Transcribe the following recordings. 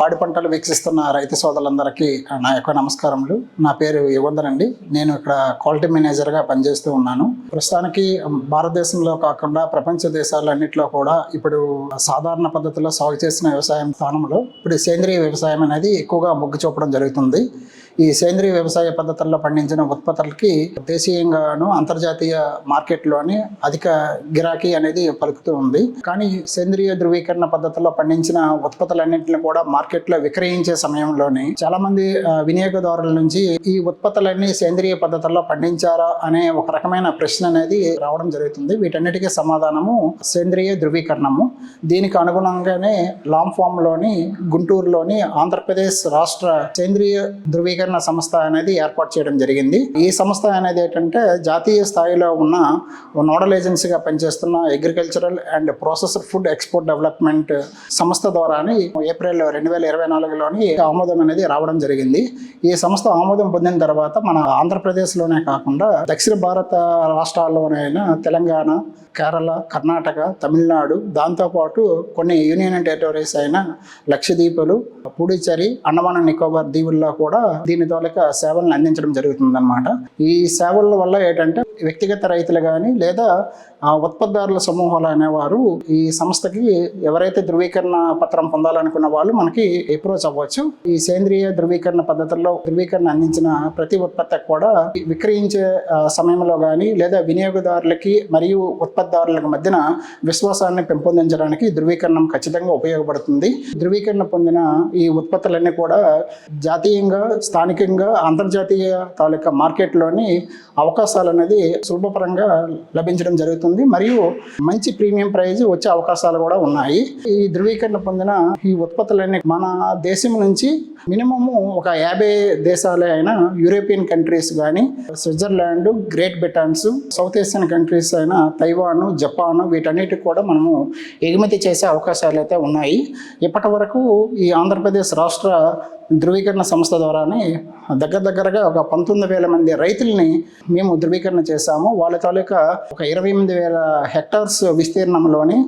పాడి పంటలు వీక్షిస్తున్న రైతు సోదరులందరికీ నా యొక్క నమస్కారములు. నా పేరు యుగంధర్ అండి. నేను ఇక్కడ క్వాలిటీ మేనేజర్గా పనిచేస్తూ ఉన్నాను. ప్రస్తుతానికి భారతదేశంలో కాకుండా ప్రపంచ దేశాలన్నింటిలో కూడా ఇప్పుడు సాధారణ పద్ధతిలో సాగు చేసిన వ్యవసాయం స్థానంలో ఇప్పుడు సేంద్రియ వ్యవసాయం అనేది ఎక్కువగా మొగ్గు చూపడం జరుగుతుంది. ఈ సేంద్రియ వ్యవసాయ పద్ధతుల్లో పండించిన ఉత్పత్తులకి దేశీయంగాను అంతర్జాతీయ మార్కెట్లోని అధిక గిరాకీ అనేది పలుకుతూ ఉంది. కానీ సేంద్రియ ధృవీకరణ పద్ధతిలో పండించిన ఉత్పత్తులన్నింటిని కూడా మార్కెట్లో విక్రయించే సమయంలోనే చాలా మంది వినియోగదారుల నుంచి ఈ ఉత్పత్తులన్నీ సేంద్రియ పద్ధతుల్లో పండించారా అనే ఒక రకమైన ప్రశ్న అనేది రావడం జరుగుతుంది. వీటన్నిటికీ సమాధానము సేంద్రియ ధృవీకరణము. దీనికి అనుగుణంగానే లాంగ్ ఫామ్లోని గుంటూరులోని ఆంధ్రప్రదేశ్ రాష్ట్ర సేంద్రియ ధృవీకరణ సంస్థ అనేది ఏర్పాటు చేయడం జరిగింది. ఈ సంస్థ అనేది ఏంటంటే జాతీయ స్థాయిలో ఉన్న నోడల్ ఏజెన్సీగా పనిచేస్తున్న agricultural and processor food export development సంస్థ ద్వారానే ఏప్రిల్ రెండు వేల ఇరవై నాలుగులోని ఆమోదం అనేది రావడం జరిగింది. ఈ సంస్థ ఆమోదం పొందిన తర్వాత మన ఆంధ్రప్రదేశ్లోనే కాకుండా దక్షిణ భారత రాష్ట్రాల్లోనైనా తెలంగాణ కేరళ కర్ణాటక తమిళనాడు దాంతోపాటు కొన్ని యూనియన్ టెరిటరీస్ అయిన లక్షద్వీపులు పుడుచేరి అండమాన్ నికోబార్ దీవుల్లో కూడా దీని తోలక సేవలను అందించడం జరుగుతుందన్నమాట. ఈ సేవల వల్ల ఏంటంటే వ్యక్తిగత రైతులు కానీ లేదా ఆ ఉత్పత్తిదారుల సమూహాలు అనేవారు ఈ సంస్థకి ఎవరైతే ధృవీకరణ పత్రం పొందాలనుకున్న వాళ్ళు మనకి అప్రోచ్ అవ్వచ్చు. ఈ సేంద్రియ ధృవీకరణ పద్ధతుల్లో ధృవీకరణ అందించిన ప్రతి ఉత్పత్తికి కూడా విక్రయించే సమయంలో కానీ లేదా వినియోగదారులకి మరియు ఉత్పత్తిదారులకు మధ్యన విశ్వాసాన్ని పెంపొందించడానికి ధృవీకరణం ఖచ్చితంగా ఉపయోగపడుతుంది. ధృవీకరణ పొందిన ఈ ఉత్పత్తులన్నీ కూడా జాతీయంగా స్థానికంగా అంతర్జాతీయ తాలూకా మార్కెట్లోని అవకాశాలు అనేది సులభపరంగా లభించడం జరుగుతుంది. మరియు మంచి ప్రీమియం ప్రైజ్ వచ్చే అవకాశాలు కూడా ఉన్నాయి. ఈ ధృవీకరణ పొందిన ఈ ఉత్పత్తులన్నీ మన దేశం నుంచి మినిమము ఒక యాభై దేశాలే అయిన యూరోపియన్ కంట్రీస్ కానీ Switzerland Great Britains south Asian countries అయిన తైవాన్ జపాన్ వీటన్నిటికి కూడా మనము ఎగుమతి చేసే అవకాశాలు అయితే ఉన్నాయి. ఇప్పటి వరకు ఈ ఆంధ్రప్రదేశ్ రాష్ట్ర ధృవీకరణ సంస్థ ద్వారానే దగ్గర దగ్గరగా ఒక పంతొమ్మిది వేల మంది రైతుల్ని మేము ధృవీకరణ చేశాము. వాళ్ళ తాలూకా ఒక ఇరవై ఎనిమిది వేల హెక్టార్స్ విస్తీర్ణంలోని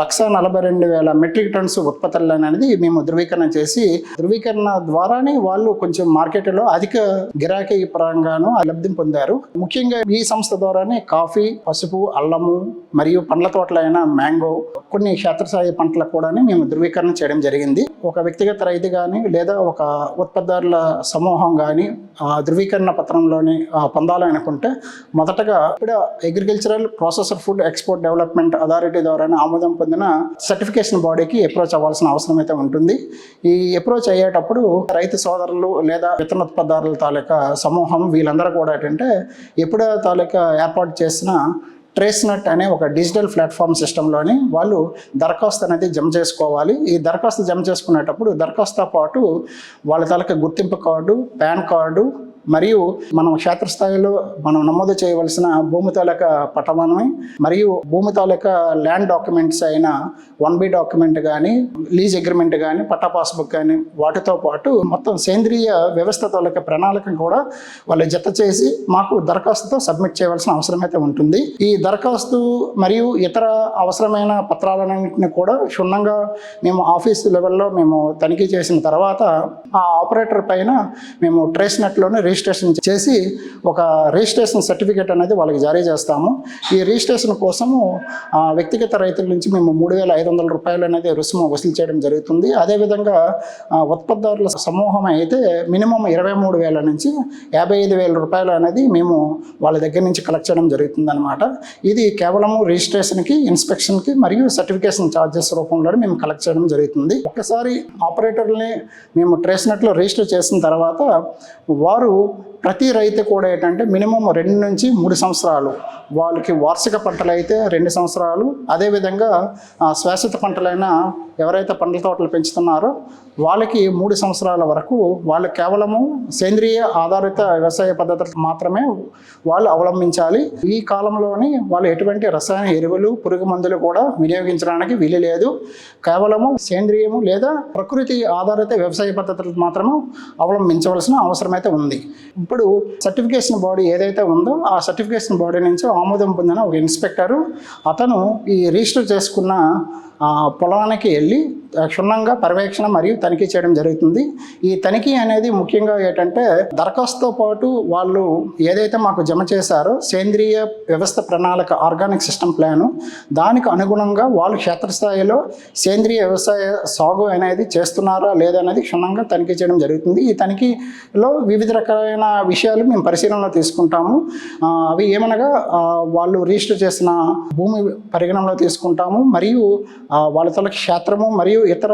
లక్ష నలభై రెండు వేల మెట్రిక్ టన్స్ ఉత్పత్తులు అనేది మేము ధృవీకరణ చేసి ధృవీకరణ ద్వారానే వాళ్ళు కొంచెం మార్కెట్లో అధిక గిరాకీ పరంగాను లబ్ధి పొందారు. ముఖ్యంగా ఈ సంస్థ ద్వారానే కాఫీ పసుపు అల్లము మరియు పండ్ల తోటలైన మ్యాంగో కొన్ని క్షేత్రస్థాయి పంటలకు కూడా మేము ధృవీకరణ చేయడం జరిగింది. ఒక వ్యక్తిగత రైతు కానీ లేదా ఒక ఉత్పత్తిదారుల సమూహం కానీ ఆ ధృవీకరణ పత్రంలోని ఆ, పొందాలనుకుంటే మొదటగా ఇప్పుడు agricultural processor food export development authority ద్వారా ఆమోదం పొందిన సర్టిఫికేషన్ బాడీకి అప్రోచ్ అవ్వాల్సిన అవసరం అయితే ఉంటుంది. ఈ అప్రోచ్ అయ్యేటప్పుడు రైతు సోదరులు లేదా విత్తనోత్పత్తిదారుల తాలూకా సమూహం వీళ్ళందరూ కూడా ఏంటంటే ఎప్పుడో తాలూకా ఏర్పాటు చేసిన ట్రేస్ నట్ అనే ఒక డిజిటల్ ప్లాట్ఫామ్ సిస్టంలోని వాళ్ళు దరఖాస్తు అనేది జమ చేసుకోవాలి. ఈ దరఖాస్తు జమ చేసుకునేటప్పుడు దరఖాస్తుతో పాటు వాళ్ళ తాలూకా గుర్తింపు కార్డు పాన్ కార్డు మరియు మనం క్షేత్రస్థాయిలో మనం నమోదు చేయవలసిన భూమి తాలూకా పటమానమే మరియు భూమి తాలూకా ల్యాండ్ డాక్యుమెంట్స్ అయిన వన్ బి డాక్యుమెంట్ కానీ లీజ్ అగ్రిమెంట్ కానీ పట్టా పాస్బుక్ కానీ వాటితో పాటు మొత్తం సేంద్రియ వ్యవస్థ తాలూకా ప్రణాళికను కూడా వాళ్ళు జత చేసి మాకు దరఖాస్తుతో సబ్మిట్ చేయవలసిన అవసరం అయితే ఉంటుంది. ఈ దరఖాస్తు మరియు ఇతర అవసరమైన పత్రాలన్నింటిని కూడా క్షుణ్ణంగా మేము ఆఫీస్ లెవెల్లో మేము తనిఖీ చేసిన తర్వాత ఆ ఆపరేటర్ పైన మేము ట్రేస్ నెట్లోనే రిజిస్ట్రేషన్ చేసి ఒక రిజిస్ట్రేషన్ సర్టిఫికేట్ అనేది వాళ్ళకి జారీ చేస్తాము. ఈ రిజిస్ట్రేషన్ కోసము వ్యక్తిగత రైతుల నుంచి మేము మూడు వేల ఐదు వందల రూపాయలు అనేది రుసుము వసూలు చేయడం జరుగుతుంది. అదేవిధంగా ఉత్పత్తిదారుల సమూహం అయితే మినిమం ఇరవై మూడు వేల నుంచి యాభై ఐదు వేల రూపాయలు అనేది మేము వాళ్ళ దగ్గర నుంచి కలెక్ట్ చేయడం జరుగుతుంది అనమాట ఇది కేవలము రిజిస్ట్రేషన్కి ఇన్స్పెక్షన్కి మరియు సర్టిఫికేషన్ ఛార్జెస్ రూపంలో మేము కలెక్ట్ చేయడం జరుగుతుంది. ఒకసారి ఆపరేటర్ని మేము ట్రేసినట్లు రిజిస్టర్ చేసిన తర్వాత వారు ou ప్రతి రైతు కూడా ఏంటంటే మినిమం రెండు నుంచి మూడు సంవత్సరాలు వాళ్ళకి వార్షిక పంటలు అయితే రెండు సంవత్సరాలు. అదేవిధంగా ఆ, శాశ్వత పంటలైన ఎవరైతే పండ్ల తోటలు పెంచుతున్నారో వాళ్ళకి మూడు సంవత్సరాల వరకు వాళ్ళు కేవలము సేంద్రియ ఆధారిత వ్యవసాయ పద్ధతులు మాత్రమే వాళ్ళు అవలంబించాలి. ఈ కాలంలోని వాళ్ళు ఎటువంటి రసాయన ఎరువులు పురుగు మందులు కూడా వినియోగించడానికి వీలు లేదు. కేవలము సేంద్రియము లేదా ప్రకృతి ఆధారిత వ్యవసాయ పద్ధతులు మాత్రమే అవలంబించవలసిన అవసరం అయితే ఉంది. ఇప్పుడు సర్టిఫికేషన్ బాడీ ఏదైతే ఉందో ఆ సర్టిఫికేషన్ బాడీ నుంచి ఆమోదం పొందిన ఒక ఇన్స్పెక్టరు అతను ఈ రిజిస్టర్ చేసుకున్న పొలానికి వెళ్ళి క్షుణ్ణంగా పర్యవేక్షణ మరియు తనిఖీ చేయడం జరుగుతుంది. ఈ తనిఖీ అనేది ముఖ్యంగా ఏంటంటే దరఖాస్తుతో పాటు వాళ్ళు ఏదైతే మాకు జమ చేశారో సేంద్రియ వ్యవస్థ ప్రణాళిక ఆర్గానిక్ సిస్టమ్ ప్లాను దానికి అనుగుణంగా వాళ్ళు క్షేత్రస్థాయిలో సేంద్రియ వ్యవసాయ సాగు అనేది చేస్తున్నారా లేదా అనేది క్షుణ్ణంగా తనిఖీ చేయడం జరుగుతుంది. ఈ తనిఖీలో వివిధ రకాలైన విషయాలు మేము పరిశీలనలో తీసుకుంటాము. అవి ఏమనగా వాళ్ళు రిజిస్టర్ చేసిన భూమి పరిగణనలో తీసుకుంటాము. మరియు వాళ్ళ తల క్షేత్రము మరియు ఇతర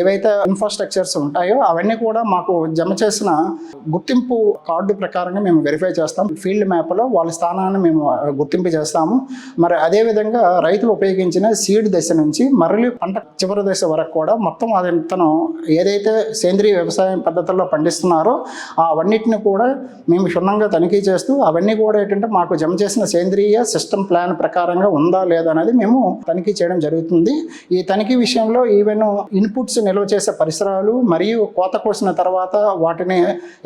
ఏవైతే ఇన్ఫ్రాస్ట్రక్చర్స్ ఉంటాయో అవన్నీ కూడా మాకు జమ చేసిన గుర్తింపు కార్డు ప్రకారంగా మేము వెరిఫై చేస్తాం. ఫీల్డ్ మ్యాప్లో వాళ్ళ స్థానాన్ని మేము గుర్తింపు చేస్తాము. మరి అదేవిధంగా రైతులు ఉపయోగించిన సీడ్ దశ నుంచి మరలి పంట చివరి దశ వరకు కూడా మొత్తం అది తను ఏదైతే సేంద్రియ వ్యవసాయం పద్ధతుల్లో పండిస్తున్నారో అవన్నిటిని కూడా మేము క్షుణ్ణంగా తనిఖీ చేస్తూ అవన్నీ కూడా ఏంటంటే మాకు జమ చేసిన సేంద్రియ సిస్టమ్ ప్లాన్ ప్రకారంగా ఉందా లేదా అనేది మేము తనిఖీ చేయడం జరుగుతుంది. ఈ తనిఖీ విషయంలో ఈవెన్ ఇన్పుట్స్ నిల్వ చేసే పరిసరాలు మరియు కోత కోసిన తర్వాత వాటిని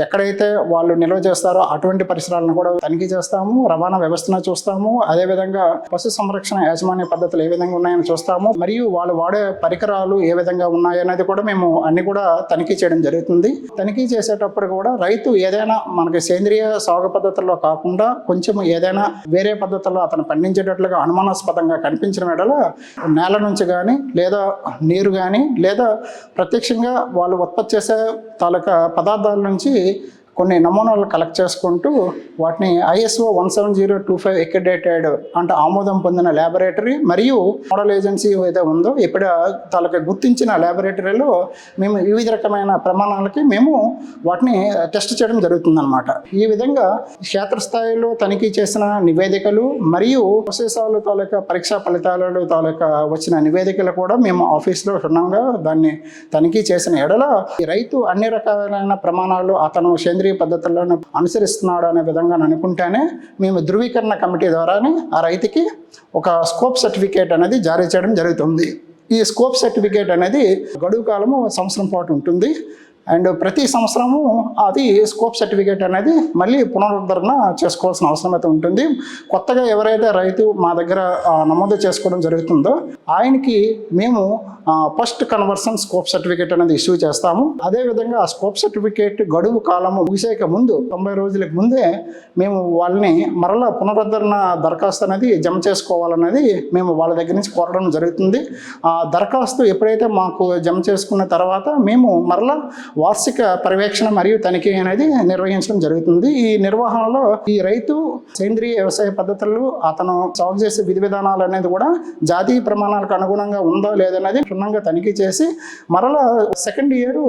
ఎక్కడైతే వాళ్ళు నిల్వ చేస్తారో అటువంటి పరిసరాలను కూడా తనిఖీ చేస్తాము. రవాణా వ్యవస్థను చూస్తాము. అదేవిధంగా పశు సంరక్షణ యాజమాన్య పద్ధతులు ఏ విధంగా ఉన్నాయని చూస్తాము. మరియు వాళ్ళు వాడే పరికరాలు ఏ విధంగా ఉన్నాయనేది కూడా మేము అన్ని కూడా తనిఖీ చేయడం జరుగుతుంది. తనిఖీ చేసేటప్పుడు కూడా రైతు ఏదైనా మనకి సేంద్రియ సాగు పద్ధతుల్లో కాకుండా కొంచెం ఏదైనా వేరే పద్ధతుల్లో అతను పండించేటట్లుగా అనుమానాస్పదంగా కనిపించిన వేళ నేల నుంచి కానీ లేదా నీరు కానీ లేదా ప్రత్యక్షంగా వాళ్ళు ఉత్పత్తి చేసే తాలూకా పదార్థాల నుంచి కొన్ని నమూనాలు కలెక్ట్ చేసుకుంటూ వాటిని ISO one seven zero two five accredited అంటే ఆమోదం పొందిన ల్యాబొరేటరీ మరియు మోడల్ ఏజెన్సీ ఏదైతే ఉందో ఇప్పుడు తాలూకా గుర్తించిన ల్యాబొరేటరీలో మేము వివిధ రకమైన ప్రమాణాలకి మేము వాటిని టెస్ట్ చేయడం జరుగుతుందన్నమాట. ఈ విధంగా క్షేత్రస్థాయిలో తనిఖీ చేసిన నివేదికలు మరియు అవశేషాలు తాలూకా పరీక్షా ఫలితాలలో తాలూకా వచ్చిన నివేదికలు కూడా మేము ఆఫీస్లో క్షుణ్ణంగా దాన్ని తనిఖీ చేసిన ఎడల ఈ రైతు అన్ని రకాలైన ప్రమాణాలు అతను సేంద్రీయ పద్ధతులను అనుసరిస్తున్నాడు అనే విధంగా అనుకుంటేనే మేము ధృవీకరణ కమిటీ ద్వారానే ఆ రైతుకి ఒక స్కోప్ సర్టిఫికేట్ అనేది జారీ చేయడం జరుగుతుంది. ఈ స్కోప్ సర్టిఫికేట్ అనేది గడువు కాలము ఒక సంవత్సరం పాటు ఉంటుంది. అండ్ ప్రతి సంవత్సరము అది స్కోప్ సర్టిఫికేట్ అనేది మళ్ళీ పునరుద్ధరణ చేసుకోవాల్సిన అవసరం అయితే ఉంటుంది. కొత్తగా ఎవరైతే రైతు మా దగ్గర నమోదు చేసుకోవడం జరుగుతుందో ఆయనకి మేము ఫస్ట్ కన్వర్షన్ స్కోప్ సర్టిఫికేట్ అనేది ఇష్యూ చేస్తాము. అదేవిధంగా ఆ స్కోప్ సర్టిఫికేట్ గడువు కాలము ముగిసేక ముందు తొంభై రోజులకు ముందే మేము వాళ్ళని మరలా పునరుద్ధరణ దరఖాస్తు అనేది జమ చేసుకోవాలనేది మేము వాళ్ళ దగ్గర నుంచి కోరడం జరుగుతుంది. ఆ దరఖాస్తు ఎప్పుడైతే మాకు జమ చేసుకున్న తర్వాత మేము మరలా వార్షిక పర్యవేక్షణ మరియు తనిఖీ అనేది నిర్వహించడం జరుగుతుంది. ఈ నిర్వహణలో ఈ రైతు సేంద్రియ వ్యవసాయ పద్ధతులు అతను సాగు చేసే విధి విధానాలు అనేది కూడా జాతీయ ప్రమాణాలకు అనుగుణంగా ఉందో లేదనేది క్షుణ్ణంగా తనిఖీ చేసి మరలా second year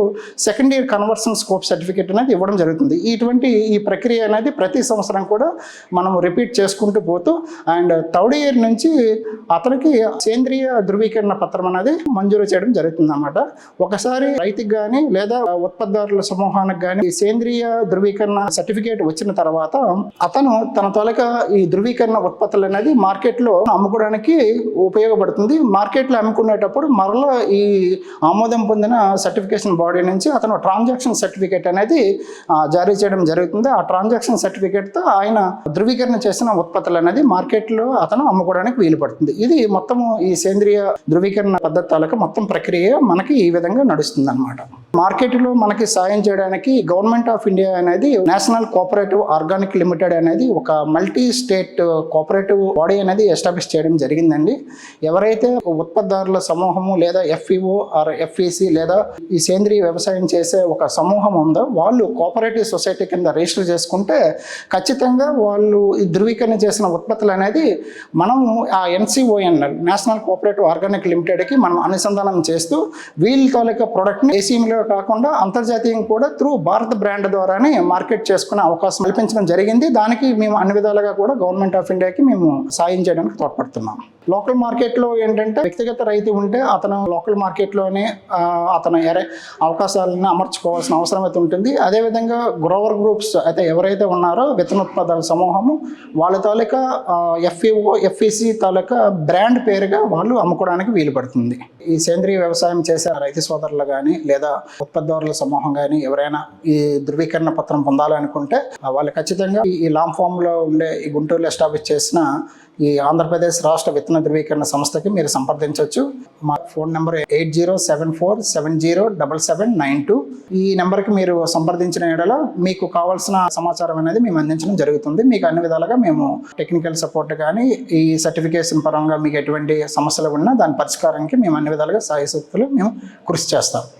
second year conversion scope certificate అనేది ఇవ్వడం జరుగుతుంది. ఇటువంటి ఈ ప్రక్రియ అనేది ప్రతి సంవత్సరం కూడా మనం రిపీట్ చేసుకుంటూ పోతూ అండ్ థర్డ్ ఇయర్ నుంచి అతనికి సేంద్రియ ధృవీకరణ పత్రం అనేది మంజూరు చేయడం జరుగుతుంది అన్నమాట ఒకసారి రైతుకి కానీ లేదా ఉత్పత్తిదారుల సమూహానికి కానీ సేంద్రియ ధృవీకరణ సర్టిఫికేట్ వచ్చిన తర్వాత అతను తన తొలక ఈ ధృవీకరణ ఉత్పత్తులు అనేది మార్కెట్లో అమ్ముకోవడానికి ఉపయోగపడుతుంది. మార్కెట్లో అమ్ముకునేటప్పుడు మరలా ఈ ఆమోదం పొందిన సర్టిఫికేషన్ బాడీ నుంచి అతను ట్రాన్సాక్షన్ సర్టిఫికేట్ అనేది జారీ చేయడం జరుగుతుంది. ఆ ట్రాన్సాక్షన్ సర్టిఫికేట్తో ఆయన ధృవీకరణ చేసిన ఉత్పత్తులు అనేది మార్కెట్లో అతను అమ్ముకోవడానికి వీలు పడుతుంది. ఇది మొత్తము ఈ సేంద్రియ ధృవీకరణ పద్ధతి తాలూకా మొత్తం ప్రక్రియ మనకి ఈ విధంగా నడుస్తుంది అనమాట మార్కెట్లో మనకి సాయం చేయడానికి గవర్నమెంట్ ఆఫ్ ఇండియా అనేది నేషనల్ కోఆపరేటివ్ ఆర్గానిక్ లిమిటెడ్ అనేది ఒక మల్టీ స్టేట్ కోఆపరేటివ్ బాడీ అనేది ఎస్టాబ్లిష్ చేయడం జరిగిందండి. ఎవరైతే ఉత్పత్తిదారుల సమూహము లేదా ఎఫ్ఈఓ ఆర్ ఎఫ్ఈసి లేదా ఈ సేంద్రియ వ్యవసాయం చేసే ఒక సమూహం ఉందో వాళ్ళు కోఆపరేటివ్ సొసైటీ కింద రిజిస్టర్ చేసుకుంటే ఖచ్చితంగా వాళ్ళు ఈ ధృవీకరణ చేసిన ఉత్పత్తులు అనేది మనము ఆ ఎన్సిఓఎన్ నేషనల్ కోఆపరేటివ్ ఆర్గానిక్ లిమిటెడ్కి మనం అనుసంధానం చేస్తూ వీళ్ళ తాలూకా ప్రోడక్ట్ని దేశీయంలో కాకుండా అంతర్జాతీయంగా కూడా త్రూ భారత్ బ్రాండ్ ద్వారానే మార్కెట్ చేసుకునే అవకాశం కల్పించడం జరిగింది. దానికి మేము అన్ని విధాలుగా కూడా గవర్నమెంట్ ఆఫ్ ఇండియాకి మేము సాయం చేయడానికి తోడ్పడుతున్నాం. లోకల్ మార్కెట్లో ఏంటంటే వ్యక్తిగత రైతు ఉంటే అతను లోకల్ మార్కెట్లోనే అతను ఎరే అవకాశాలను అమర్చుకోవాల్సిన అవసరం అయితే ఉంటుంది. అదేవిధంగా గ్రోవర్ గ్రూప్స్ అయితే ఎవరైతే ఉన్నారో విత్తనోత్పాదక సమూహము వాళ్ళ తాలూకా ఎఫ్ఈఓ ఎఫ్ఈసి తాలూకా బ్రాండ్ పేరుగా వాళ్ళు అమ్ముకోవడానికి వీలు పడుతుంది ఈ సేంద్రియ వ్యవసాయం చేసే రైతు సోదరులు కానీ లేదా ఉత్పత్తిదారుల సమూహం కానీ ఎవరైనా ఈ ధృవీకరణ పత్రం పొందాలనుకుంటే వాళ్ళు ఖచ్చితంగా ఈ- ఈ లాంగ్ ఫామ్లో ఉండే ఈ గుంటూరులో ఎస్టాబ్లిష్ చేసిన ఈ ఆంధ్రప్రదేశ్ రాష్ట్ర విత్తన ధృవీకరణ సంస్థకి మీరు సంప్రదించవచ్చు. మా phone number eight zero seven four seven zero double seven nine two. ఈ నెంబర్కి మీరు సంప్రదించిన ఎడల మీకు కావాల్సిన సమాచారం అనేది మేము అందించడం జరుగుతుంది. మీకు అన్ని విధాలుగా మేము టెక్నికల్ సపోర్ట్ కానీ ఈ సర్టిఫికేషన్ పరంగా మీకు ఎటువంటి సమస్యలు ఉన్నా దాని పరిష్కారానికి మేము అన్ని విధాలుగా సాయశక్తులు మేము కృషి చేస్తాం.